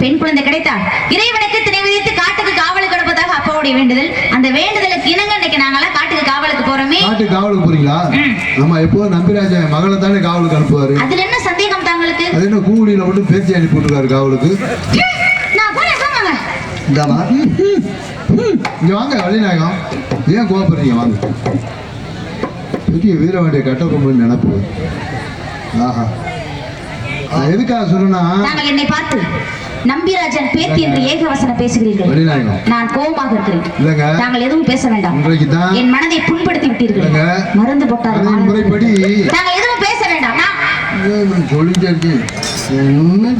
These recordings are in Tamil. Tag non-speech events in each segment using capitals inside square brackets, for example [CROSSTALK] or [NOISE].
பெண் குழந்தை கிடைத்தால் இறைவனுக்கு திணை விதித்து காட்டுக்கு காவலுக்கு கிடப்பதாக அப்பாவுடைய வேண்டுதல். அந்த வேண்டுதலுக்கு இணங்க இன்னைக்கு நாங்கெல்லாம் காட்டுக்கு காவலுக்கு போறோமே. காட்டு காவலுக்கு போறீங்களா. நம்ம எப்போ நம்பிராஜா மகளை தானே காவலுக்கு அனுப்புவாரு. அதுல என்ன சந்தேகம் தாங்களுக்கு? அது என்ன கூலியில மட்டும் பேச்சு அனுப்பி விட்டுருக்காரு காவலுக்கு? நான் போறேன் போங்க இந்தாமா இங்க வாங்க வள்ளிநாயகம் ஏன் கோபப்படுறீங்க வாங்க. பெரிய வீரவாண்டிய கட்ட கொம்பு நினப்பு. ஆஹா. எதுக்காக சொல்றேன்னா தாங்கள் என்னை பார்த்து நம்பிராஜன் பேத்தி என்று ஏகவசனம் பேசுகிறீர்கள். நான் கோபமாக இருக்கிறேன். இல்லைங்க. தாங்கள் எதுவும் பேச வேண்டாம். என் மனதை புண்படுத்தி விட்டீர்கள். மருந்து கதையின் முறைப்படி தாங்கள் எதுவும் பேச வேண்டாம். சொல்லிட்டே இருக்கேன்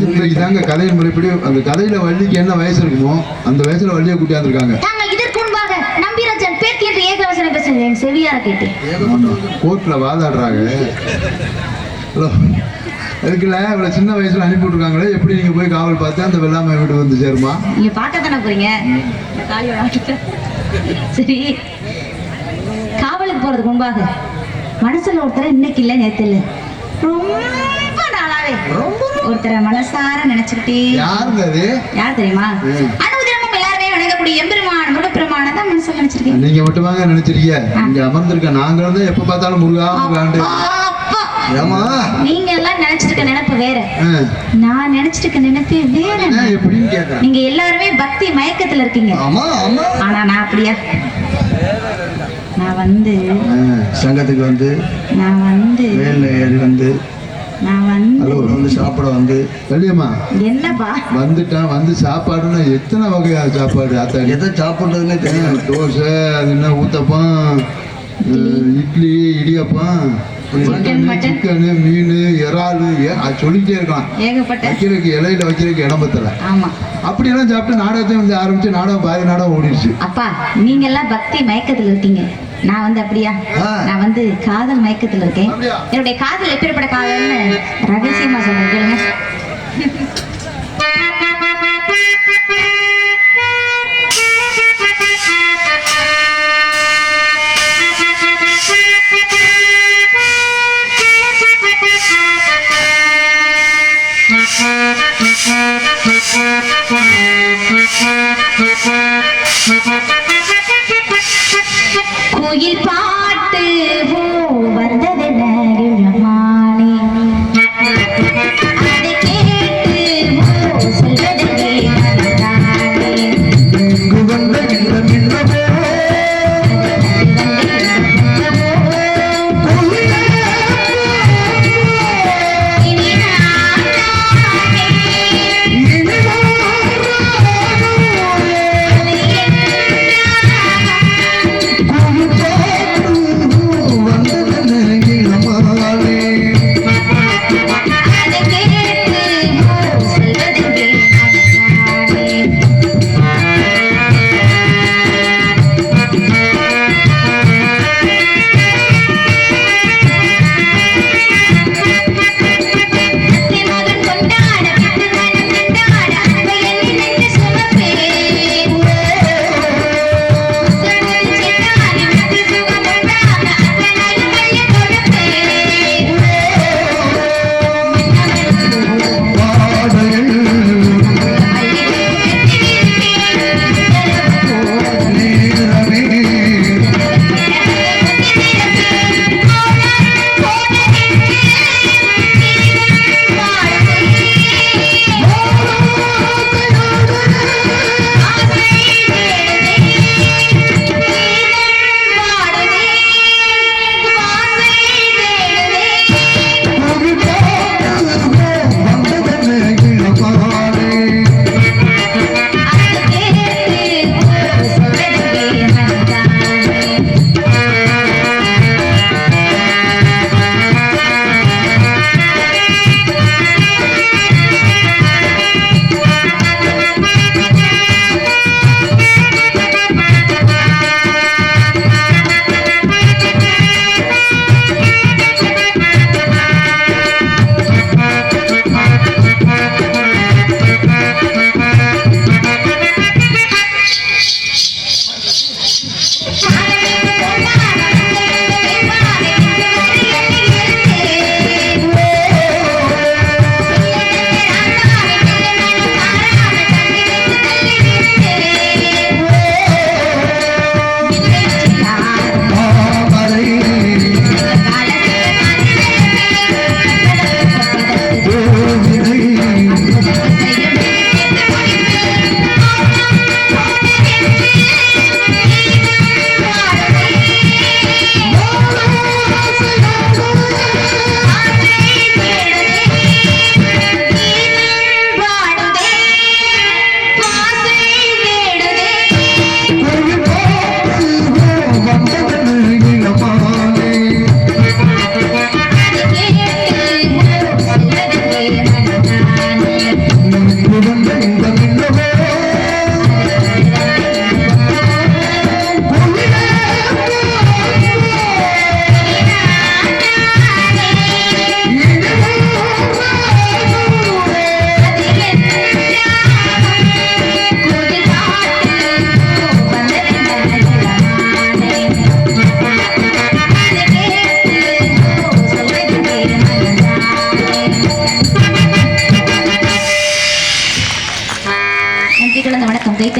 இன்றைக்கு தாங்க கதையின் முறைப்படி அந்த கதையில வள்ளிக்கு என்ன வயசு இருக்குமோ அந்த வயசுல வள்ளியை கூட்டியாந்துருக்காங்க கோர்ட்ல வாதாடுறாங்க. ஹலோ அதுக்குல்ல இவ்வளோ சின்ன வயசுல அனுப்பி விட்ருக்காங்களே எப்படி நீங்க போய் காவல் பார்த்து அந்த வெள்ளாமை வீடு வந்து சேருமா? நீங்க பார்க்க தானே போறீங்க. சரி. காவலுக்கு போறதுக்கு முன்பாக மனசுல ஒருத்தரை இன்னைக்கு இல்ல நேத்து இல்ல. ரொம்ப நாளாவே. ஒருத்தரை மனசார நினைச்சுக்கிட்டே. யாருங்க அது? யார் தெரியுமா? வணங்கக்கூடிய எம்பெருமான் முருகப்பெருமான தான் மனசுல நினைச்சிருக்கேன் நீங்க மட்டும் வாங்க நினைச்சிருக்கீங்க இங்க அமர்ந்திருக்க நாங்களும் தான் எப்ப பார்த்தாலும் முருகா முருகாண்டு. ஏமா நீங்க எல்லாம் நினைச்சிட்டு இருக்க நினைப்பு வேற. நான் நினைச்சிட்டு இருக்க நினைப்பு வேற. எப்படின்னு கேட்கறேன் நீங்க எல்லாருமே பக்தி மயக்கத்துல இருக்கீங்க. ஆமா ஆமா. ஆனா நான் அப்படியா? நான் வந்து சங்கத்துக்கு வந்து நான் வந்து வேலில் ஏறி வந்து நான் வந்து வந்து சாப்பிட வந்து வள்ளியம்மா என்னப்பா? வந்துட்டான் வந்து சாப்பாடுன்னா எத்தனை வகையான சாப்பாடு? ஆத்தாடி எதை சாப்பிட்றதுன்னே தெரியும் தோசை அது என்ன ஊத்தப்பம் இட்லி இடியப்பம் சிக்கன், மீன் இறாலு சொல்லிட்டே இருக்கலாம். வைக்கிறதுக்கு இலையில வைக்கிறதுக்கு இடம் பத்தல. ஆமா. அப்படியெல்லாம் சாப்பிட்டு நாடகத்தை வந்து ஆரம்பிச்சு நாடகம் பாதி நாடகம் ஓடிடுச்சு. அப்பா நீங்க எல்லாம் பக்தி மயக்கத்துல இருக்கீங்க. நான் வந்து அப்படியா. நான் வந்து காதல் மயக்கத்துல இருக்கேன்? என்னுடைய காதல் எப்படிப்பட்ட காதல்னு ரகசியமா சொல்றேன் கேளுங்க. [LAUGHS] கோயில் பாட்டு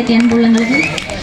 tienen